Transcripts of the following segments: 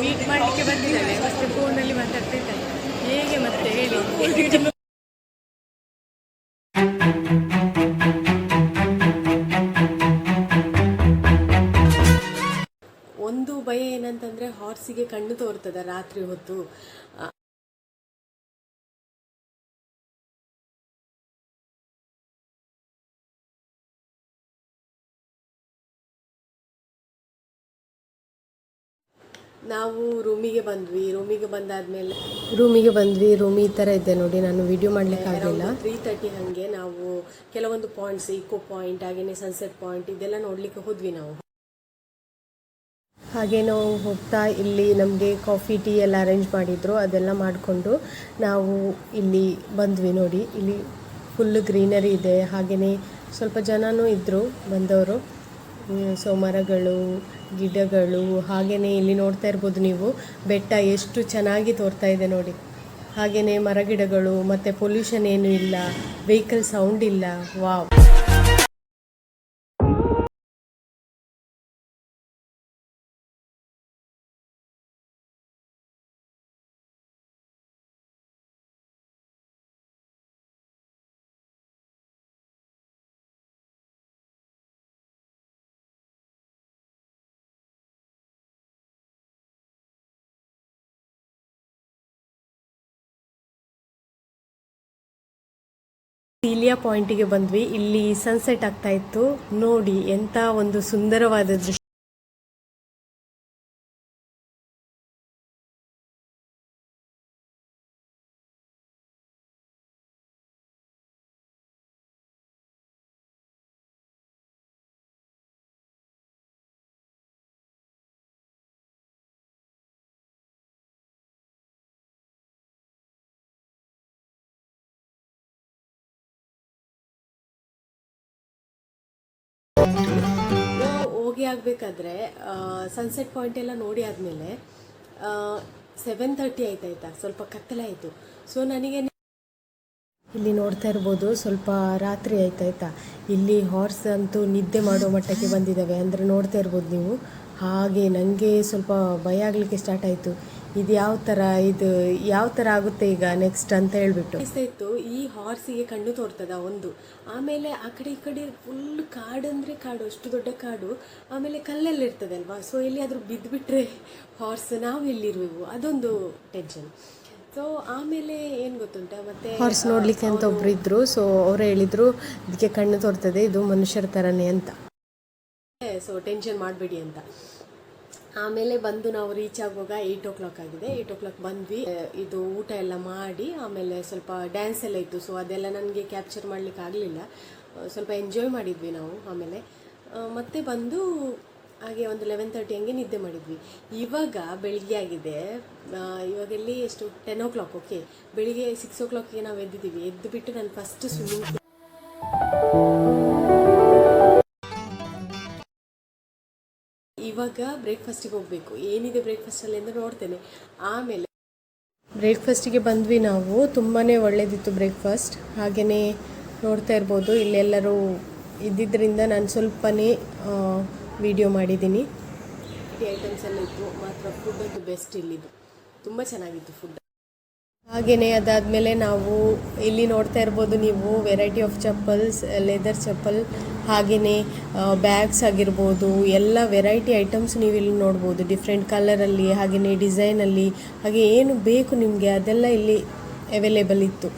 Meet ಮಾಡಲಿಕ್ಕೆ ಬಂದಿದ್ದಾನೆ, ಮತ್ತೆ ಫೋನಲ್ಲಿ ಮಾತಾಡ್ತಾ ಇದ್ದಾಳೆ ಹೇಗೆ ಮತ್ತೆ ಹೇಳಿ? ಒಂದು ಭಯ ಏನಂತಂದ್ರೆ ಹಾರ್ಸಿಗೆ ಕಣ್ಣು ತೋರ್ತದ ರಾತ್ರಿ ಹೊತ್ತು. ನಾವು ರೂಮಿಗೆ ಬಂದ್ವಿ. ರೂಮಿಗೆ ಬಂದಾದ್ಮೇಲೆ ರೂಮಿಗೆ ಬಂದ್ವಿ. ರೂಮಿ ಈ ಥರ ಇದೆ ನೋಡಿ. ನಾನು ವಿಡಿಯೋ ಮಾಡ್ಲಿಕ್ಕೆ ಆಗಲಿಲ್ಲ. ತ್ರೀ ತರ್ಟಿ ಹಾಗೆ ನಾವು ಕೆಲವೊಂದು ಪಾಯಿಂಟ್ಸ್ ಇಕೋ ಪಾಯಿಂಟ್ ಹಾಗೇನೆ ಸನ್ಸೆಟ್ ಪಾಯಿಂಟ್ ಇದೆಲ್ಲ ನೋಡ್ಲಿಕ್ಕೆ ಹೋದ್ವಿ ನಾವು. ಹಾಗೆ ನಾವು ಹೋಗ್ತಾ ಇಲ್ಲಿ ನಮಗೆ ಕಾಫಿ ಟೀ ಎಲ್ಲ ಅರೇಂಜ್ ಮಾಡಿದ್ರು. ಅದೆಲ್ಲ ಮಾಡಿಕೊಂಡು ನಾವು ಇಲ್ಲಿ ಬಂದ್ವಿ ನೋಡಿ. ಇಲ್ಲಿ ಫುಲ್ ಗ್ರೀನರಿ ಇದೆ. ಹಾಗೆಯೇ ಸ್ವಲ್ಪ ಜನನೂ ಇದ್ದರು ಬಂದವರು. ಸೊ ಮರಗಳು ಗಿಡಗಳು ಹಾಗೆಯೇ ಇಲ್ಲಿ ನೋಡ್ತಾ ಇರ್ಬೋದು ನೀವು. ಬೆಟ್ಟ ಎಷ್ಟು ಚೆನ್ನಾಗಿ ತೋರ್ತಾ ಇದೆ ನೋಡಿ. ಹಾಗೆಯೇ ಮರಗಿಡಗಳು, ಮತ್ತು ಪೊಲ್ಯೂಷನ್ ಏನೂ ಇಲ್ಲ. ವೆಹಿಕಲ್ ಸೌಂಡ್ ಇಲ್ಲ. ವಾವ್ ಸೀಲಿಯಾ ಪಾಯಿಂಟಿಗೆ ಬಂದ್ವಿ. ಇಲ್ಲಿ ಸನ್ಸೆಟ್ ಆಗ್ತಾ ಇತ್ತು. ನೋಡಿ ಎಂತ ಒಂದು ಸುಂದರವಾದ ದೃಶ್ಯ. ಹೋಗಿ ಆಗಬೇಕಾದ್ರೆ ಸನ್ಸೆಟ್ ಪಾಯಿಂಟ್ ಎಲ್ಲ ನೋಡಿ ಆದಮೇಲೆ ಸೆವೆನ್ ತರ್ಟಿ ಆಯ್ತಾಯ್ತಾ ಸ್ವಲ್ಪ ಕತ್ತಲೆ ಆಯಿತು. ಸೊ ನನಗೆ ಇಲ್ಲಿ ನೋಡ್ತಾ ಇರ್ಬೋದು, ಸ್ವಲ್ಪ ರಾತ್ರಿ ಆಯ್ತಾಯ್ತಾ ಇಲ್ಲಿ ಹಾರ್ಸ್ ಅಂತೂ ನಿದ್ದೆ ಮಾಡೋ ಮಟ್ಟಕ್ಕೆ ಬಂದಿದ್ದಾವೆ ಅಂದರೆ ನೋಡ್ತಾ ಇರ್ಬೋದು ನೀವು. ಹಾಗೆ ನನಗೆ ಸ್ವಲ್ಪ ಭಯ ಆಗಲಿಕ್ಕೆ ಸ್ಟಾರ್ಟ್ ಆಯಿತು. ಇದು ಯಾವ ಥರ ಇದು ಯಾವ ಥರ ಆಗುತ್ತೆ ಈಗ ನೆಕ್ಸ್ಟ್ ಅಂತ ಹೇಳ್ಬಿಟ್ಟು. ಇತ್ತು ಈ ಹಾರ್ಸಿಗೆ ಕಣ್ಣು ತೋರ್ತದ ಒಂದು. ಆಮೇಲೆ ಆ ಕಡೆ ಈ ಕಡೆ ಫುಲ್ ಕಾಡು ಅಂದರೆ ಕಾಡು ಅಷ್ಟು ದೊಡ್ಡ ಕಾಡು. ಆಮೇಲೆ ಕಲ್ಲಲ್ಲಿ ಇರ್ತದೆ ಅಲ್ವಾ ಸೊ ಎಲ್ಲಿಯಾದರೂ ಬಿದ್ದುಬಿಟ್ರೆ ಹಾರ್ಸ್ ನಾವು ಎಲ್ಲಿರುವೆವು? ಅದೊಂದು ಟೆನ್ಷನ್ ಸೊ ಆಮೇಲೆ ಏನು ಗೊತ್ತುಂಟ? ಮತ್ತೆ ಹಾರ್ಸ್ ನೋಡ್ಲಿಕ್ಕೆ ಅಂತ ಒಬ್ರು ಇದ್ರು ಸೊ ಅವ್ರು ಹೇಳಿದ್ರು ಇದಕ್ಕೆ ಕಣ್ಣು ತೋರ್ತದೆ ಇದು ಮನುಷ್ಯರ ಥರನೇ ಅಂತ. ಸೊ ಟೆನ್ಷನ್ ಮಾಡಬೇಡಿ ಅಂತ. ಆಮೇಲೆ ಬಂದು ನಾವು ರೀಚ್ ಆಗುವಾಗ ಏಯ್ಟ್ ಓ ಕ್ಲಾಕ್ ಆಗಿದೆ. ಏಯ್ಟ್ ಓ ಕ್ಲಾಕ್ ಬಂದ್ವಿ. ಇದು ಊಟ ಎಲ್ಲ ಮಾಡಿ, ಆಮೇಲೆ ಸ್ವಲ್ಪ ಡ್ಯಾನ್ಸ್ ಎಲ್ಲ ಇತ್ತು. ಸೊ ಅದೆಲ್ಲ ನನಗೆ ಕ್ಯಾಪ್ಚರ್ ಮಾಡ್ಲಿಕ್ಕೆ ಆಗಲಿಲ್ಲ. ಸ್ವಲ್ಪ ಎಂಜಾಯ್ ಮಾಡಿದ್ವಿ ನಾವು ಆಮೇಲೆ. ಮತ್ತೆ ಬಂದು ಹಾಗೆ ಒಂದು ಲೆವೆನ್ ತರ್ಟಿ ಹಂಗೆ ನಿದ್ದೆ ಮಾಡಿದ್ವಿ. ಇವಾಗ ಬೆಳಿಗ್ಗೆ ಆಗಿದೆ. ಇವಾಗ ಎಲ್ಲಿ ಎಷ್ಟು? ಟೆನ್ ಓ ಕ್ಲಾಕ್ ಓಕೆ ಬೆಳಿಗ್ಗೆ ಸಿಕ್ಸ್ ಓ ಕ್ಲಾಕ್ಗೆ ನಾವು ಎದ್ದಿದ್ದೀವಿ. ಎದ್ದು ಬಿಟ್ಟು ನಾನು ಫಸ್ಟ್ ಸ್ವಿಮ್ಮಿಂಗ್ ಇವಾಗ ಬ್ರೇಕ್ಫಾಸ್ಟಿಗೆ ಹೋಗಬೇಕು. ಏನಿದೆ ಬ್ರೇಕ್ಫಾಸ್ಟಲ್ಲಿ ಅಂತ ನೋಡ್ತೇನೆ. ಆಮೇಲೆ ಬ್ರೇಕ್ಫಾಸ್ಟಿಗೆ ಬಂದ್ವಿ ನಾವು. ತುಂಬಾ ಒಳ್ಳೇದಿತ್ತು ಬ್ರೇಕ್ಫಾಸ್ಟ್ ಹಾಗೆಯೇ ನೋಡ್ತಾ ಇರ್ಬೋದು. ಇಲ್ಲೆಲ್ಲರೂ ಇದ್ದಿದ್ದರಿಂದ ನಾನು ಸ್ವಲ್ಪನೇ ವಿಡಿಯೋ ಮಾಡಿದ್ದೀನಿ. ಐಟಮ್ಸ್ ಎಲ್ಲ ಇತ್ತು. ಮಾತ್ರ ಫುಡ್ ಅಂತೂ ಬೆಸ್ಟ್ ಇಲ್ಲಿದ್ದು. ತುಂಬ ಚೆನ್ನಾಗಿತ್ತು ಫುಡ್ ಹಾಗೆಯೇ ಅದಾದಮೇಲೆ ನಾವು ಇಲ್ಲಿ ನೋಡ್ತಾ ಇರ್ಬೋದು ನೀವು variety of chappals leather chappal ಹಾಗೆಯೇ ಬ್ಯಾಗ್ಸ್ ಆಗಿರ್ಬೋದು, ಎಲ್ಲ ವೆರೈಟಿ ಐಟಮ್ಸ್ ನೀವು ಇಲ್ಲಿ ನೋಡ್ಬೋದು. ಡಿಫ್ರೆಂಟ್ ಕಲರಲ್ಲಿ ಹಾಗೆಯೇ ಡಿಸೈನಲ್ಲಿ ಹಾಗೆ ಏನು ಬೇಕು ನಿಮಗೆ ಅದೆಲ್ಲ ಇಲ್ಲಿ ಅವೈಲೇಬಲ್ ಇತ್ತು.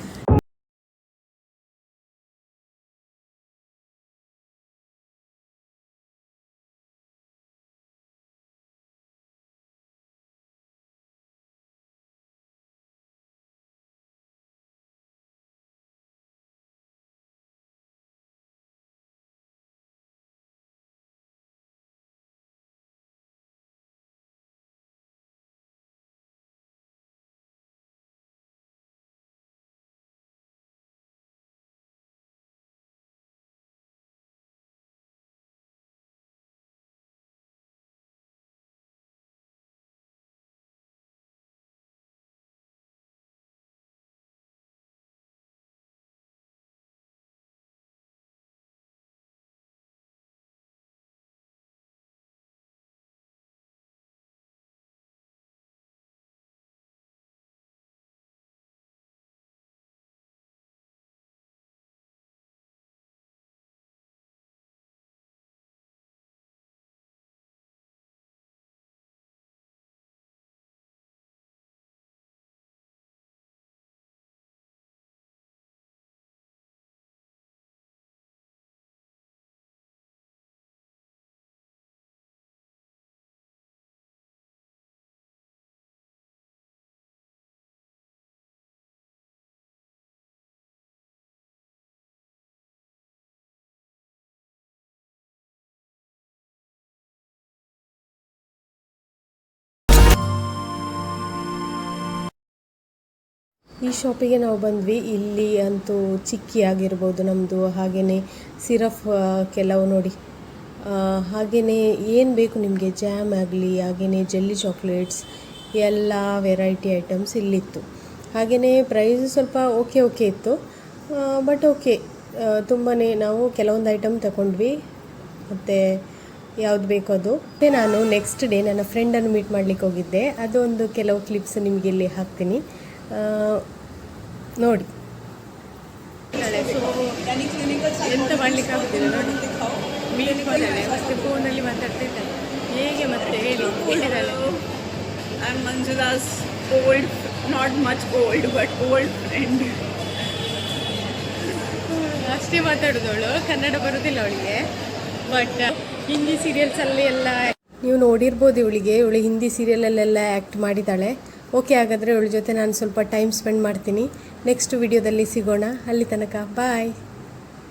ಈ ಶಾಪಿಗೆ ನಾವು ಬಂದ್ವಿ. ಇಲ್ಲಿ ಅಂತೂ ಚಿಕ್ಕಿ ಆಗಿರ್ಬೋದು ನಮ್ಮದು ಹಾಗೆಯೇ ಸಿರಫ್ ಕೆಲವು ನೋಡಿ. ಹಾಗೆಯೇ ಏನು ಬೇಕು ನಿಮಗೆ? ಜ್ಯಾಮ್ ಆಗಲಿ ಹಾಗೆಯೇ ಜೆಲ್ಲಿ ಚಾಕ್ಲೇಟ್ಸ್ ಎಲ್ಲ ವೆರೈಟಿ ಐಟಮ್ಸ್ ಇಲ್ಲಿತ್ತು. ಹಾಗೆಯೇ ಪ್ರೈಸ್ ಸ್ವಲ್ಪ ಓಕೆ ಓಕೆ ಇತ್ತು. ಬಟ್ ಓಕೆ ತುಂಬಾ ನಾವು ಕೆಲವೊಂದು ಐಟಮ್ ತಗೊಂಡ್ವಿ ಮತ್ತು ಯಾವ್ದು ಬೇಕೋ ಅದು? ಮತ್ತು ನಾನು ನೆಕ್ಸ್ಟ್ ಡೇ ನನ್ನ ಫ್ರೆಂಡನ್ನು ಮೀಟ್ ಮಾಡಲಿಕ್ಕೆ ಹೋಗಿದ್ದೆ. ಅದೊಂದು ಕೆಲವು ಕ್ಲಿಪ್ಸ್ ನಿಮಗೆ ಇಲ್ಲಿ ಹಾಕ್ತೀನಿ. ನೋಡಿ. ಎಂತ ಮಾಡ್ಲಿಕ್ಕೆ ಆಗುದಿಲ್ಲ ನೋಡಿ. ಮೀನಿಗೆ ಮತ್ತೆ ಫೋನಲ್ಲಿ ಮಾತಾಡ್ತಾ ಇದ್ದಾಳೆ ಹೇಗೆ ಮತ್ತೆ ಹೇಳಿ? ಹೇಳಿದಾಳೆ I am Manjudas old not much old but old friend ಅಷ್ಟೇ ಮಾತಾಡೋದವಳು. ಕನ್ನಡ ಬರುದಿಲ್ಲ ಅವಳಿಗೆ. ಬಟ್ ಹಿಂದಿ ಸೀರಿಯಲ್ಸಲ್ಲಿ ಎಲ್ಲ ನೀವು ನೋಡಿರ್ಬೋದು ಇವಳಿಗೆ. ಇವಳು ಹಿಂದಿ ಸೀರಿಯಲಲ್ಲೆಲ್ಲ ಆ್ಯಕ್ಟ್ ಮಾಡಿದ್ದಾಳೆ. ಓಕೆ ಹಾಗಾದರೆ ಅವಳ ಜೊತೆ ನಾನು ಸ್ವಲ್ಪ ಟೈಮ್ ಸ್ಪೆಂಡ್ ಮಾಡ್ತೀನಿ. ನೆಕ್ಸ್ಟ್ ವಿಡಿಯೋದಲ್ಲಿ ಸಿಗೋಣ. ಅಲ್ಲಿ ತನಕ ಬಾಯ್